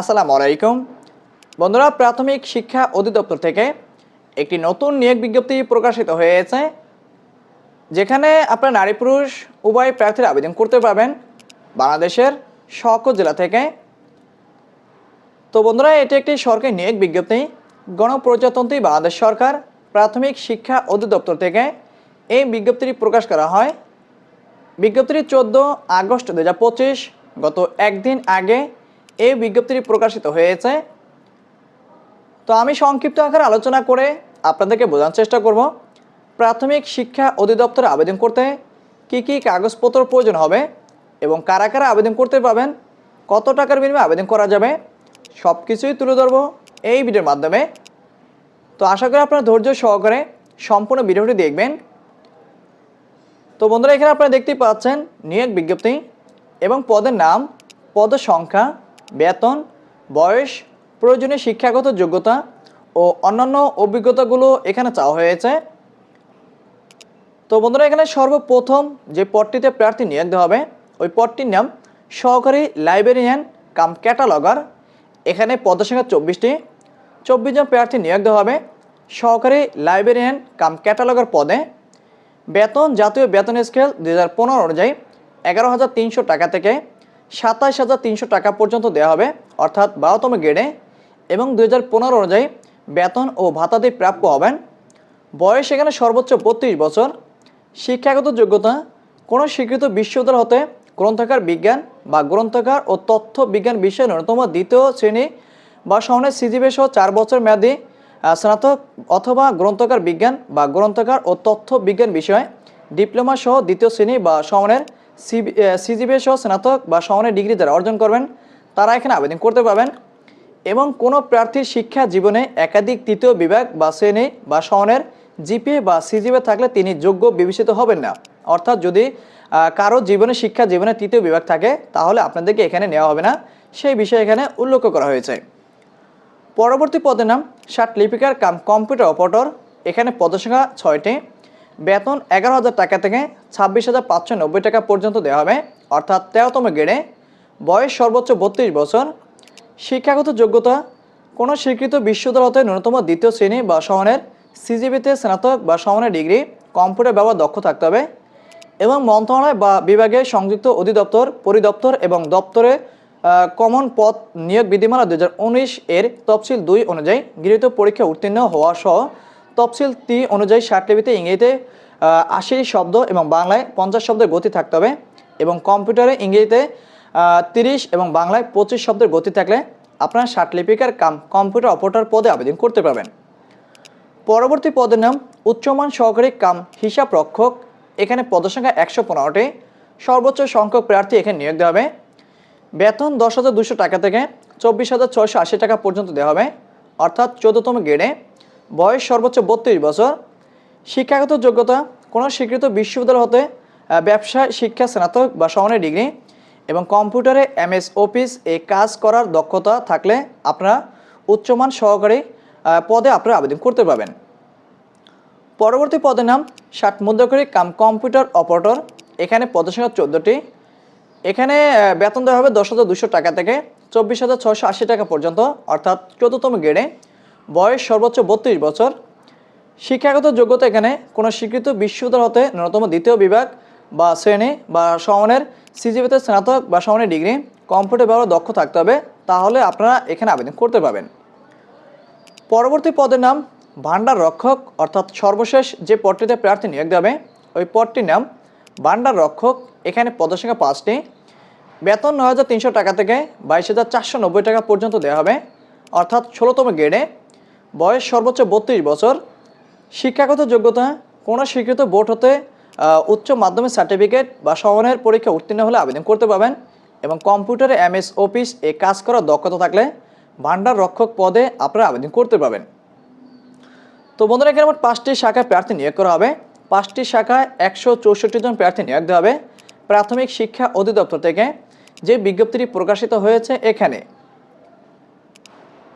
আসসালামু আলাইকুম। বন্ধুরা, প্রাথমিক শিক্ষা অধিদপ্তর থেকে একটি নতুন নিয়োগ বিজ্ঞপ্তি প্রকাশিত হয়েছে, যেখানে আপনার নারী পুরুষ, উভয় প্রার্থীরা আবেদন করতে পারবেন বাংলাদেশের সকল জেলা থেকে। তো বন্ধুরা, এটি একটি সরকারি নিয়োগ বিজ্ঞপ্তি, গণপ্রজাতন্ত্রী বাংলাদেশ সরকার প্রাথমিক শিক্ষা অধিদপ্তর থেকে এই বিজ্ঞপ্তিটি প্রকাশ করা হয়। বিজ্ঞপ্তিটি চোদ্দ আগস্ট দু হাজার পঁচিশ, গত একদিন আগে এই বিজ্ঞপ্তিটি প্রকাশিত হয়েছে। তো আমি সংক্ষিপ্ত আকারে আলোচনা করে আপনাদেরকে বোঝানোর চেষ্টা করব। প্রাথমিক শিক্ষা অধিদপ্তরে আবেদন করতে কি কি কাগজপত্র প্রয়োজন হবে এবং কারা কারা আবেদন করতে পাবেন কত টাকার বিনিময়ে আবেদন করা যাবে সব কিছুই তুলে ধরবো এই ভিডিওর মাধ্যমে। তো আশা করি আপনারা ধৈর্য সহকারে সম্পূর্ণ ভিডিওটি দেখবেন। তো বন্ধুরা, এখানে আপনারা দেখতেই পাচ্ছেন নিয়োগ বিজ্ঞপ্তি এবং পদের নাম পদ সংখ্যা বেতন, বয়স প্রয়োজনীয় শিক্ষাগত যোগ্যতা ও অন্যান্য অভিজ্ঞতাগুলো এখানে চাওয়া হয়েছে। তো বন্ধুরা, এখানে সর্বপ্রথম যে পদটিতে প্রার্থী নিয়োগ দেওয়া হবে, ওই পদটির নাম সহকারী লাইব্রেরিয়ান কাম ক্যাটালগার। এখানে পদের সংখ্যা চব্বিশটি। চব্বিশ জন প্রার্থী নিয়োগ দেওয়া হবে সহকারী লাইব্রেরিয়ান কাম ক্যাটালগার পদে। বেতন, জাতীয় বেতন স্কেল দুই হাজার পনেরো অনুযায়ী এগারো হাজার তিনশো টাকা থেকে সাতাশ হাজার তিনশো টাকা পর্যন্ত দেওয়া হবে, অর্থাৎ বারোতম গ্রেডে এবং দুই হাজার পনেরো অনুযায়ী বেতন ও ভাতাদি প্রাপ্য হবেন। বয়স এখানে সর্বোচ্চ বত্রিশ বছর। শিক্ষাগত যোগ্যতা, কোনো স্বীকৃত বিশ্ববিদ্যালয় হতে গ্রন্থাগার বিজ্ঞান বা গ্রন্থাগার ও তথ্য বিজ্ঞান বিষয়ে ন্যূনতম দ্বিতীয় শ্রেণি বা সমানের সিজিবে সহ চার বছর মেয়াদী স্নাতক অথবা গ্রন্থকার বিজ্ঞান বা গ্রন্থাগার ও তথ্য বিজ্ঞান বিষয়ে ডিপ্লোমা সহ দ্বিতীয় শ্রেণি বা সমানের সিজিবে সহ স্নাতক বা সমানের ডিগ্রি যারা অর্জন করবেন। তারা এখানে আবেদন করতে পারবেন এবং কোনো প্রার্থীর শিক্ষা জীবনে একাধিক তৃতীয় বিভাগ বা শ্রেণি বা সমানের জিপিএ বা সিজিপে থাকলে তিনি যোগ্য বিবেচিত হবেন না। অর্থাৎ যদি কারও জীবনে শিক্ষা জীবনে তৃতীয় বিভাগ থাকে, তাহলে আপনাদেরকে এখানে নেওয়া হবে না। সেই বিষয়ে এখানে উল্লেখ করা হয়েছে। পরবর্তী পদের নাম ষাট লিপিকার কাম কম্পিউটার অপারেটর। এখানে পদসংখ্যা ছয়টি। বেতন এগারো হাজার টাকা থেকে ছাব্বিশ হাজার পাঁচশো নব্বই টাকা পর্যন্ত দেওয়া হবে। অর্থাৎ তেরোতম গ্রেডে বয়স সর্বোচ্চ বত্রিশ বছর। শিক্ষাগত যোগ্যতা, কোনো স্বীকৃত বিশ্ববিদ্যালয় হতে ন্যূনতম দ্বিতীয় শ্রেণি বা সমানের সিজিবিতে স্নাতক বা সমানের ডিগ্রি, কম্পিউটার ব্যবহার দক্ষ থাকতে হবে। এবং মন্ত্রণালয় বা বিভাগে সংযুক্ত অধিদপ্তর, পরিদপ্তর এবং দপ্তরে কমন পদ নিয়োগ বিধিমালা দু হাজার উনিশ এর তফসিল দুই অনুযায়ী গৃহীত পরীক্ষা উত্তীর্ণ হওয়া সহ তফসিল তি অনুযায়ী ষাটলিপিতে ইংরেজিতে আশি শব্দ এবং বাংলায় পঞ্চাশ শব্দের গতি থাকতে হবে এবং কম্পিউটারে ইংরেজিতে তিরিশ এবং বাংলায় পঁচিশ শব্দের গতি থাকলে আপনারা ষাটলিপিকার কাম, কম্পিউটার অপারেটর পদে আবেদন করতে পারবেন। পরবর্তী পদের নাম, উচ্চমান সহকারী কাম, হিসাব রক্ষক। এখানে পদসংখ্যা একশো পনেরোটি। সর্বোচ্চ সংখ্যক প্রার্থী এখানে নিয়োগ দেওয়া হবে। বেতন দশ হাজার দুশো টাকা থেকে চব্বিশ হাজার আশি টাকা পর্যন্ত দেওয়া হবে। অর্থাৎ চোদ্দতম গ্রেডে। বয়স সর্বোচ্চ বত্রিশ বছর। শিক্ষাগত যোগ্যতা, কোনো স্বীকৃত বিশ্ববিদ্যালয় হতে ব্যবসা, শিক্ষা, স্নাতক বা সমানের ডিগ্রি এবং কম্পিউটারে এমএস অফিস এ কাজ করার দক্ষতা থাকলে আপনারা উচ্চমান সহকারী পদে আপনারা আবেদন করতে পারবেন। পরবর্তী পদের নাম ষাট মুদ্রাকরী কাম কম্পিউটার অপারেটর। এখানে পদের সংখ্যা চোদ্দোটি। এখানে বেতন দেওয়া হবে দশ হাজার দুশো টাকা থেকে চব্বিশ হাজার ছশো আশি টাকা পর্যন্ত, অর্থাৎ চতুর্থম গ্রেডে বয়স সর্বোচ্চ বত্রিশ বছর। শিক্ষাগত যোগ্যতা এখানে কোনো স্বীকৃত বিশ্ববিদ্যালয় হতে ন্যূনতম দ্বিতীয় বিভাগ বা শ্রেণি বা সমানের সিজিবিতে স্নাতক বা সমানের ডিগ্রি, কম্পিউটার ব্যবহার দক্ষ থাকতে হবে, তাহলে আপনারা এখানে আবেদন করতে পারবেন। পরবর্তী পদের নাম ভান্ডার রক্ষক, অর্থাৎ সর্বশেষ যে পদটিতে প্রার্থী নিয়োগ দেবে, ওই পদটির নাম ভান্ডার রক্ষক। এখানে পদসংখ্যা পাঁচটি। বেতন নয় হাজার তিনশো টাকা থেকে বাইশ হাজার চারশো নব্বই টাকা পর্যন্ত দেওয়া হবে, অর্থাৎ ষোলোতম গ্রেডে বয়স সর্বোচ্চ বত্রিশ বছর। শিক্ষাগত যোগ্যতা, কোনো স্বীকৃত বোর্ড হতে উচ্চ মাধ্যমিক সার্টিফিকেট বা সমানের পরীক্ষা উত্তীর্ণ হলে আবেদন করতে পারবেন এবং কম্পিউটারে এমএস অফিস এ কাজ করার দক্ষতা থাকলে ভান্ডার রক্ষক পদে আপনারা আবেদন করতে পারবেন। তো বন্ধুরা, এখানে মোট পাঁচটি শাখায় প্রার্থী নিয়োগ করা হবে। পাঁচটি শাখায় একশো চৌষট্টি জন প্রার্থী নিয়োগ দেওয়া হবে। প্রাথমিক শিক্ষা অধিদপ্তর থেকে যে বিজ্ঞপ্তিটি প্রকাশিত হয়েছে এখানে।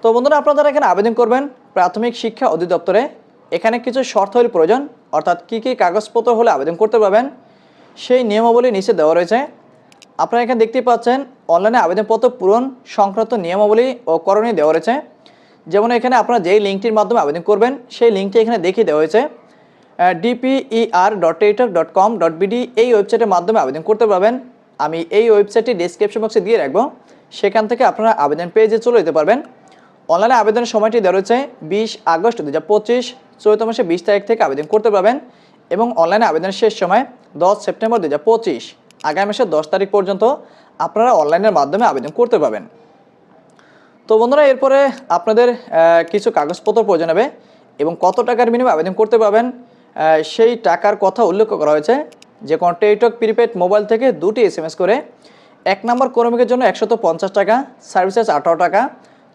তো বন্ধুরা, আপনারা এখানে আবেদন করবেন প্রাথমিক শিক্ষা অধিদপ্তরে। এখানে কিছু শর্তের প্রয়োজন, অর্থাৎ কী কী কাগজপত্র হলে আবেদন করতে পারবেন, সেই নিয়মাবলী নিচে দেওয়া রয়েছে। আপনারা এখানে দেখতেই পাচ্ছেন, অনলাইনে আবেদনপত্র পূরণ সংক্রান্ত নিয়মাবলী ও করণীয় দেওয়া রয়েছে। যেমন এখানে আপনারা যেই লিঙ্কটির মাধ্যমে আবেদন করবেন, সেই লিঙ্কটি এখানে দেখিয়ে দেওয়া হয়েছে। DPER dot teletalk dot com dot BD এই ওয়েবসাইটের মাধ্যমে আবেদন করতে পারবেন। আমি এই ওয়েবসাইটটি ডিসক্রিপশন বক্সে দিয়ে রাখব। সেখান থেকে আপনারা আবেদন পেয়ে পেজে চলে যেতে পারবেন। অনলাইনে আবেদনের সময়টি দেওয়া রয়েছে বিশ আগস্ট দু হাজার পঁচিশ, চৈত্র মাসে বিশ তারিখ থেকে আবেদন করতে পারবেন এবং অনলাইনে আবেদনের শেষ সময় দশ সেপ্টেম্বর দু হাজার পঁচিশ, আগামী মাসের দশ তারিখ পর্যন্ত আপনারা অনলাইনের মাধ্যমে আবেদন করতে পারবেন। তো বন্ধুরা, এরপরে আপনাদের কিছু কাগজপত্র প্রয়োজন হবে এবং কত টাকার বিনিময়ে আবেদন করতে পারবেন সেই টাকার কথা উল্লেখ করা হয়েছে। যে কোনো টেলিটক, প্রিপেড মোবাইল থেকে দুটি এস করে, এক নম্বর কর্মীকের জন্য একশত পঞ্চাশ টাকা সার্ভিস চার্জ আঠারো টাকা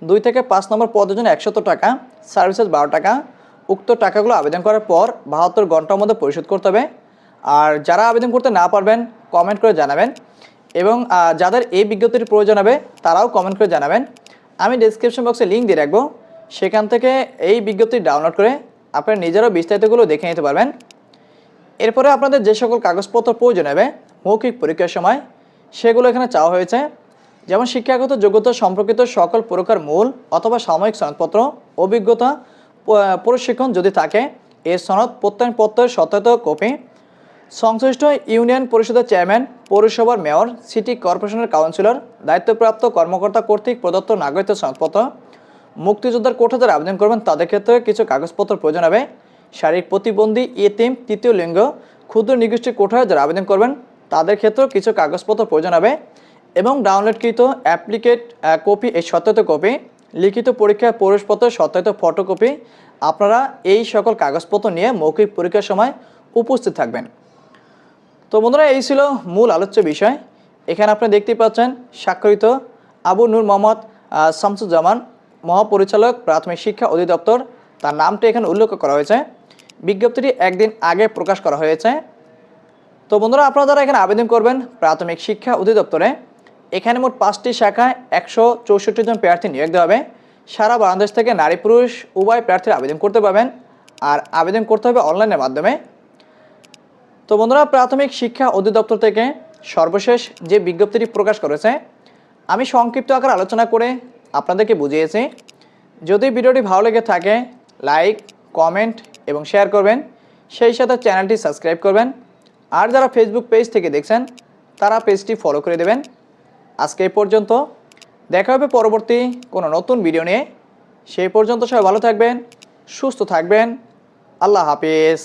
দুই থেকে পাঁচ নম্বর পদের জন্য একশত টাকা সার্ভিসেস বারো টাকা। উক্ত টাকাগুলো আবেদন করার পর বাহাত্তর ঘণ্টার মধ্যে পরিশোধ করতে হবে। আর যারা আবেদন করতে না পারবেন কমেন্ট করে জানাবেন। এবং যাদের এই বিজ্ঞপ্তির প্রয়োজন হবে, তারাও কমেন্ট করে জানাবেন। আমি ডিসক্রিপশন বক্সে লিঙ্ক দিয়ে রাখব। সেখান থেকে এই বিজ্ঞপ্তি ডাউনলোড করে আপনারা নিজেরাও বিস্তারিতগুলো দেখে নিতে পারবেন। এরপরে আপনাদের যে সকল কাগজপত্র প্রয়োজন হবে, মৌখিক পরীক্ষার সময়, সেগুলো এখানে চাওয়া হয়েছে। যেমন শিক্ষাগত যোগ্যতা সম্পর্কিত সকল প্রকার মূল অথবা সাময়িক সনদপত্র, অভিজ্ঞতা প্রশিক্ষণ যদি থাকে এর সনদ প্রত্যয়নপত্রের সত্যায়িত কপি, সংশ্লিষ্ট ইউনিয়ন পরিষদের চেয়ারম্যান, পৌরসভার মেয়র, সিটি কর্পোরেশনের কাউন্সিলর, দায়িত্বপ্রাপ্ত কর্মকর্তা কর্তৃক প্রদত্ত নাগরিকত্ব সনদপত্র, মুক্তিযোদ্ধার কোর্টে যারা আবেদন করবেন, তাদের ক্ষেত্রে কিছু কাগজপত্র প্রয়োজন হবে। শারীরিক প্রতিবন্ধী ইতিম তৃতীয় লিঙ্গ, ক্ষুদ্র নিগোষ্ঠী কোঠায় যারা আবেদন করবেন, তাদের ক্ষেত্রেও কিছু কাগজপত্র প্রয়োজন হবে। এবং ডাউনলোডকৃত অ্যাপ্লিকেট কপি এই সত্যায়িত কপি লিখিত পরীক্ষার প্রবেশপত্র, সত্যায়িত ফটোকপি আপনারা এই সকল কাগজপত্র নিয়ে মৌখিক পরীক্ষার সময় উপস্থিত থাকবেন। তো বন্ধুরা, এই ছিল মূল আলোচ্য বিষয়। এখানে আপনি দেখতেই পাচ্ছেন স্বাক্ষরিত আবু নূর মোহাম্মদ শামসুজ্জামান, মহাপরিচালক প্রাথমিক শিক্ষা অধিদপ্তর। তার নামটি এখানে উল্লেখ করা হয়েছে। বিজ্ঞপ্তিটি একদিন আগে প্রকাশ করা হয়েছে। তো বন্ধুরা, আপনারা যারা এখানে আবেদন করবেন প্রাথমিক শিক্ষা অধিদপ্তরে এখানে মোট পাঁচটি শাখায় একশো চৌষট্টি জন প্রার্থী নিয়োগ দেওয়া হবে। সারা বাংলাদেশ থেকে নারী পুরুষ উভয় প্রার্থীরা আবেদন করতে পারবেন আর আবেদন করতে হবে অনলাইনের মাধ্যমে। তো বন্ধুরা, প্রাথমিক শিক্ষা অধিদপ্তর থেকে সর্বশেষ যে বিজ্ঞপ্তিটি প্রকাশ করেছে, আমি সংক্ষিপ্ত আকার আলোচনা করে আপনাদেরকে বুঝিয়েছি। যদি ভিডিওটি ভালো লেগে থাকে, লাইক, কমেন্ট এবং শেয়ার করবেন। সেই সাথে চ্যানেলটি সাবস্ক্রাইব করবেন। আর যারা ফেসবুক পেজ থেকে দেখছেন, তারা পেজটি ফলো করে দেবেন। আজকে এই পর্যন্ত। দেখা হবে পরবর্তী কোনো নতুন ভিডিও নিয়ে। সেই পর্যন্ত সবাই ভালো থাকবেন, সুস্থ থাকবেন। আল্লাহ হাফিজ।